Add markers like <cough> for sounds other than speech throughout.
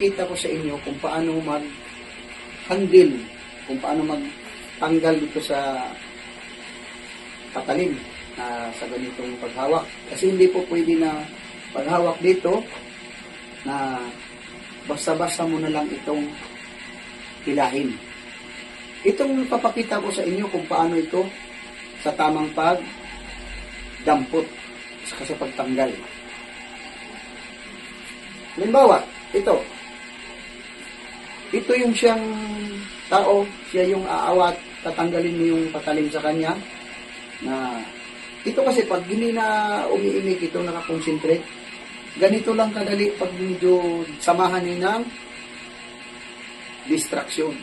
Kita ko sa inyo kung paano mag-handle, kung paano magtanggal dito sa patalim na sa ganitong paghawak. Kasi hindi po pwede na paghawak dito na basta-basta mo na lang itong hilahin. Itong papakita ko sa inyo kung paano ito sa tamang pag dampot sa sa pagtanggal. Halimbawa, ito. Ito yung siyang tao, siya yung aawat, tatanggalin mo yung patalim sa kanya. Na, ito kasi pag hindi na umiimik ito, nakakonsentrate, ganito lang kadali pag medyo samahan ni ng distraction.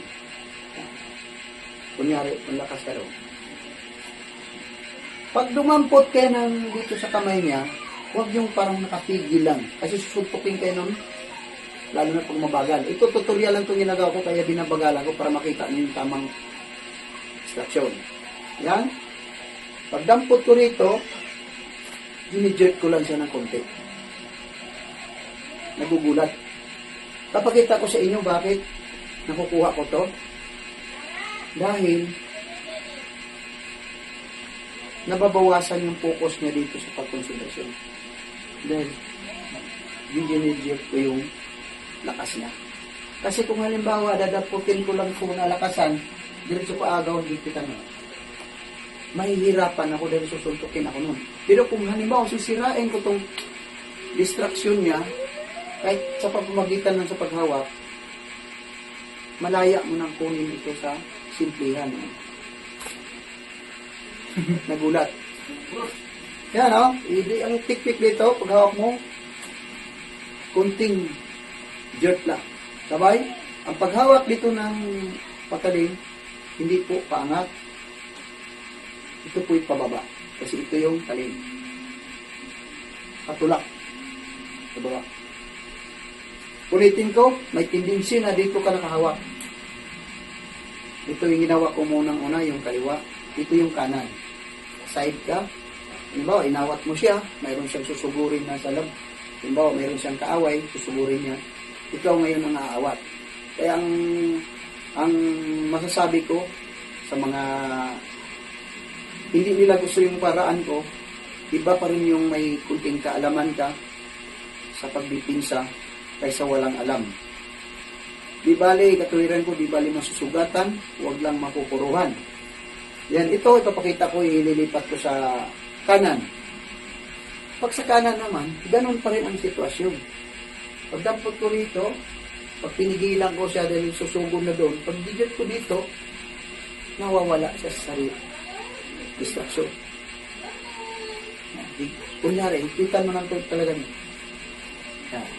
Kunyari, malakas ka raw. Pag dumampot kayo ng dito sa kamay niya, huwag yung parang nakapigil lang. Kasi susuntukin kayo nun, lalo na pag mabagal. Ito, tutorial lang itong ginagawa ko, kaya binabagalan ko para makita niyo yung tamang instruction. Yan. Pag dampot ko rito, dinijert ko lang siya ng konti. Nagugulat. Papakita ko sa inyo bakit nakukuha ko to. Dahil nababawasan yung focus niya dito sa pagkonsentrasyon. Dahil dinijert ko yung lakas niya. Kasi kung halimbawa, dadaputin ko lang kung nalakasan, diretso pa agaw, hindi kita na. Mahihirapan ako dahil susuntukin ako nun. Pero kung halimbawa, sisirain ko tong distraction niya, kahit sa pamamagitan ng sa paghawak, malaya mo nang kunin ito sa simplihan. <laughs> Nagulat. Yan, no? Hindi, ang tikpik dito, paghawak mo, kunting jerk lang. Sabay, ang paghawak dito ng patalim, hindi po paangat. Ito po'y pababa. Kasi ito yung talim. Patulak. Sa baba. Ulitin ko, may tendency na dito ka nakahawak. Ito yung ginawa ko munang una, yung kaliwa. Ito yung kanan. Side ka. Halimbawa, inawat mo siya, mayroon siyang susugurin na sa lab. Halimbawa, mayroon siyang kaaway, susugurin niya. Ikaw ngayon ang aawat. Kaya ang, ang masasabi ko sa mga hindi nila gusto yung paraan ko, iba pa rin yung may kunting kaalaman ka sa pagbipinsa kaysa walang alam. Di bali, katuwiran ko, di bali masusugatan, huwag lang mapupuruhan. Yan, ito, ipapakita ko, ililipat ko sa kanan. Pag sa kanan naman, ganun pa rin ang sitwasyon. Pag dampot ko rito, pag pinigilan ko siya dahil susugod na doon, pag digit ko dito, nawawala siya sa sarili. Distraction. Kunyari, ipitan mo ng talaga niya. Yan.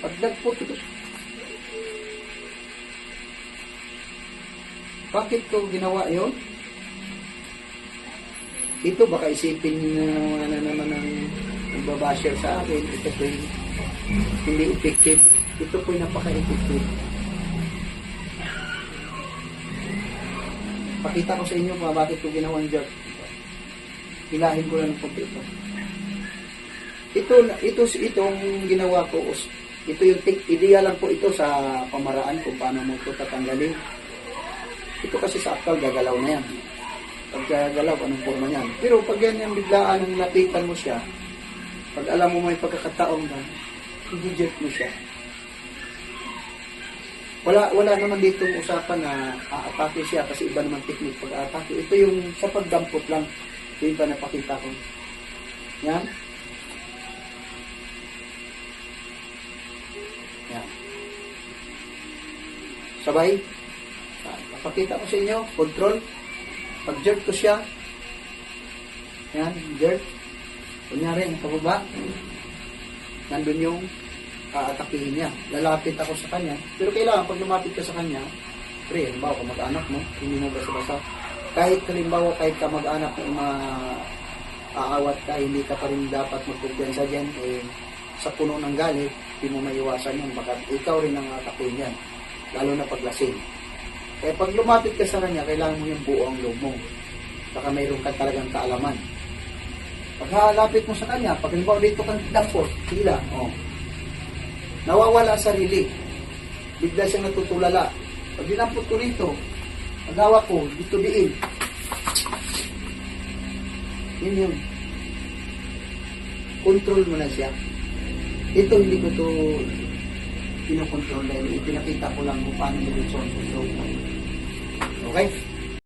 Pag dampot ito, bakit ko ginawa yon? Ito baka isipin na ano naman ang nagbabasher sa akin. Ito po hindi effective. Ito po napaka-effective. Pakita ko sa inyo kung bakit ko ginawa yung job. Hilahin ko lang ng konti ito. Ito, ito, itong ginawa ko, ito yung tik, ideya lang po ito sa pamaraan kung paano mo ito tatanggalin. Ito kasi sa akal, gagalaw na yan. Pag gagalaw, anong forma niyan. Pero pag ganyan biglaan ang lapitan mo siya, pag alam mo may pagkakataon ka, i-reject mo siya. Wala wala naman dito usapan na aatake siya kasi iba naman technique pag aatake. Ito yung sa pagdampot lang. Ito yung pa napakita ko. Yan. Yan. Sabay. Papakita ko sa inyo. Control. Pag jerk ko siya. Yan. Jerk. Kunyari, nakababa. Nandun yung aatakihin niya. Lalapit ako sa kanya. Pero kailangan, pag lumapit ka sa kanya, pre, halimbawa, kamag-anak mo, hindi mo basta-basta. Kahit halimbawa, kahit kamag-anak mo, ma aawat ka, hindi ka pa rin dapat magkumpiyansa dyan, eh, sa puno ng galit, hindi mo maiwasan yan. Baka ikaw rin ang atakin yan. Lalo na paglasing. Kaya pag lumapit ka sa kanya, kailangan mo yung buo ang loob mo. Baka mayroon ka talagang kaalaman. Pag halapit mo sa kanya, pag halimbawa dito kang dampot, sila, oh, nawawala sarili. bigla siyang natutulala. Pag dinampot ko rito, ang ko, dito diin. Yun yun. Control mo na siya. Ito hindi ko to pinokontrol dahil ipinakita ko lang kung paano yung resolve. Okay?